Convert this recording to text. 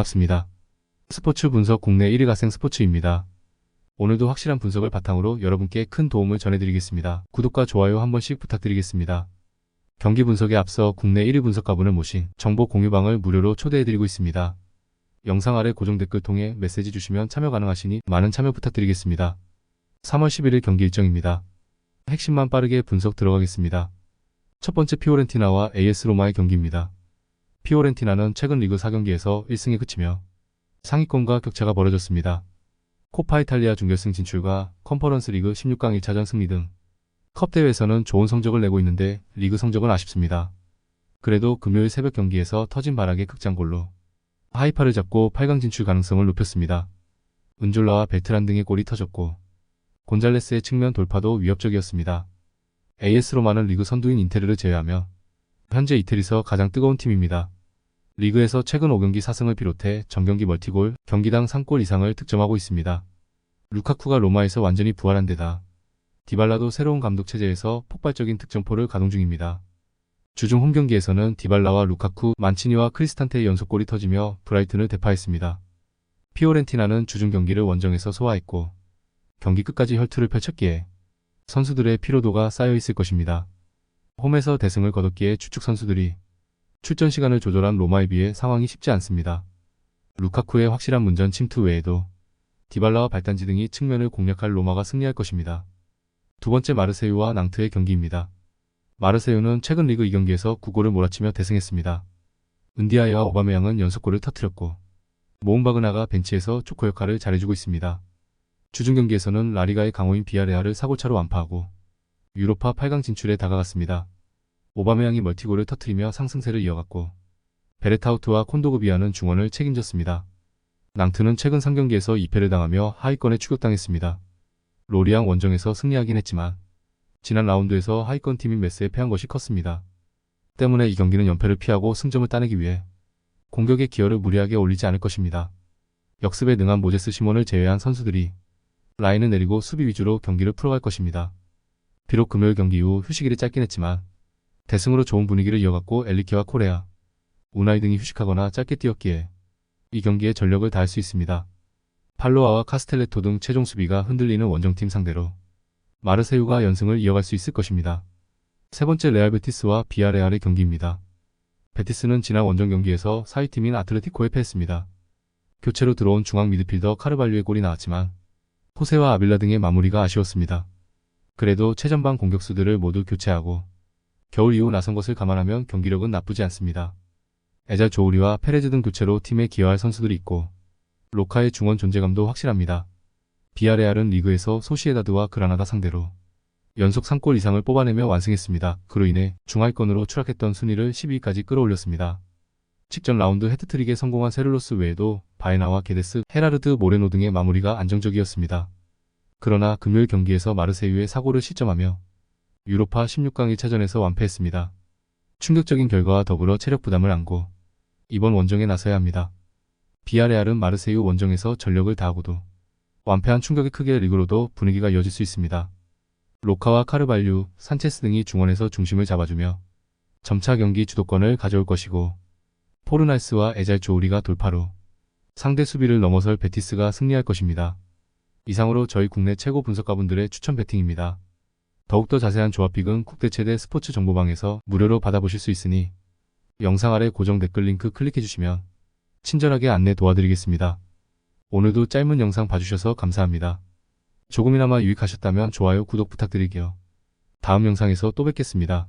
반갑습니다. 스포츠 분석 국내 1위 가생 스포츠입니다. 오늘도 확실한 분석을 바탕으로 여러분께 큰 도움을 전해드리겠습니다. 구독과 좋아요 한 번씩 부탁드리겠습니다. 경기 분석에 앞서 국내 1위 분석가분을 모신 정보 공유방을 무료로 초대해드리고 있습니다. 영상 아래 고정 댓글 통해 메시지 주시면 참여 가능하시니 많은 참여 부탁드리겠습니다. 3월 11일 경기 일정입니다. 핵심만 빠르게 분석 들어가겠습니다. 첫 번째 피오렌티나와 AS 로마의 경기입니다. 피오렌티나는 최근 리그 4경기에서 1승에 그치며 상위권과 격차가 벌어졌습니다. 코파 이탈리아 준결승 진출과 컨퍼런스 리그 16강 1차전 승리 등 컵 대회에서는 좋은 성적을 내고 있는데 리그 성적은 아쉽습니다. 그래도 금요일 새벽 경기에서 터진 바락의 극장골로 하이파를 잡고 8강 진출 가능성을 높였습니다. 은졸라와 베트란 등의 골이 터졌고 곤잘레스의 측면 돌파도 위협적이었습니다. AS 로마는 리그 선두인 인테르를 제외하며 현재 이태리에서 가장 뜨거운 팀입니다. 리그에서 최근 5경기 4승을 비롯해 전경기 멀티골, 경기당 3골 이상을 득점하고 있습니다. 루카쿠가 로마에서 완전히 부활한 데다 디발라도 새로운 감독 체제에서 폭발적인 득점포를 가동 중입니다. 주중 홈경기에서는 디발라와 루카쿠, 만치니와 크리스탄테의 연속골이 터지며 브라이튼을 대파했습니다. 피오렌티나는 주중 경기를 원정에서 소화했고 경기 끝까지 혈투를 펼쳤기에 선수들의 피로도가 쌓여 있을 것입니다. 홈에서 대승을 거뒀기에 주축 선수들이 출전 시간을 조절한 로마에 비해 상황이 쉽지 않습니다. 루카쿠의 확실한 문전 침투 외에도 디발라와 발단지 등이 측면을 공략할 로마가 승리할 것입니다. 두 번째 마르세유와 낭트의 경기입니다. 마르세유는 최근 리그 2경기에서 9골을 몰아치며 대승했습니다. 은디아이와 오바메양은 연속골을 터뜨렸고 모은바그나가 벤치에서 조커 역할을 잘해주고 있습니다. 주중 경기에서는 라리가의 강호인 비아레아를 사고차로 완파하고 유로파 8강 진출에 다가갔습니다. 오바메양이 멀티골을 터트리며 상승세를 이어갔고 베레타우트와 콘도그비아는 중원을 책임졌습니다. 낭트는 최근 3경기에서 2패를 당하며 하위권에 추격당했습니다. 로리앙 원정에서 승리하긴 했지만 지난 라운드에서 하위권 팀인 메스에 패한 것이 컸습니다. 때문에 이 경기는 연패를 피하고 승점을 따내기 위해 공격의 기여를 무리하게 올리지 않을 것입니다. 역습에 능한 모제스 시몬을 제외한 선수들이 라인을 내리고 수비 위주로 경기를 풀어갈 것입니다. 비록 금요일 경기 이후 휴식일이 짧긴 했지만 대승으로 좋은 분위기를 이어갔고 엘리케와 코레아, 우나이 등이 휴식하거나 짧게 뛰었기에 이 경기에 전력을 다할 수 있습니다. 팔로아와 카스텔레토 등 최종 수비가 흔들리는 원정팀 상대로 마르세유가 연승을 이어갈 수 있을 것입니다. 세 번째 레알 베티스와 비아레알의 경기입니다. 베티스는 지난 원정 경기에서 사위팀인 아틀레티코에 패했습니다. 교체로 들어온 중앙 미드필더 카르발류의 골이 나왔지만 호세와 아빌라 등의 마무리가 아쉬웠습니다. 그래도 최전방 공격수들을 모두 교체하고 겨울 이후 나선 것을 감안하면 경기력은 나쁘지 않습니다. 에잘 조우리와 페레즈 등 교체로 팀에 기여할 선수들이 있고 로카의 중원 존재감도 확실합니다. 비아레알은 리그에서 소시에다드와 그라나다 상대로 연속 3골 이상을 뽑아내며 완승했습니다. 그로 인해 중하위권으로 추락했던 순위를 10위까지 끌어올렸습니다. 직전 라운드 헤트트릭에 성공한 세를로스 외에도 바에나와 게데스, 헤라르드 모레노 등의 마무리가 안정적이었습니다. 그러나 금요일 경기에서 마르세유의 사고를 시점하며 유로파 16강 1차전에서 완패했습니다. 충격적인 결과와 더불어 체력 부담을 안고 이번 원정에 나서야 합니다. 비아레알은 마르세유 원정에서 전력을 다하고도 완패한 충격이 크게 리그로도 분위기가 이어질 수 있습니다. 로카와 카르발류, 산체스 등이 중원에서 중심을 잡아주며 점차 경기 주도권을 가져올 것이고 포르날스와 에잘 조우리가 돌파로 상대 수비를 넘어설 베티스가 승리할 것입니다. 이상으로 저희 국내 최고 분석가분들의 추천 배팅입니다. 더욱더 자세한 조합픽은 국대 최대 스포츠 정보방에서 무료로 받아보실 수 있으니 영상 아래 고정 댓글 링크 클릭해주시면 친절하게 안내 도와드리겠습니다. 오늘도 짧은 영상 봐주셔서 감사합니다. 조금이나마 유익하셨다면 좋아요, 구독 부탁드릴게요. 다음 영상에서 또 뵙겠습니다.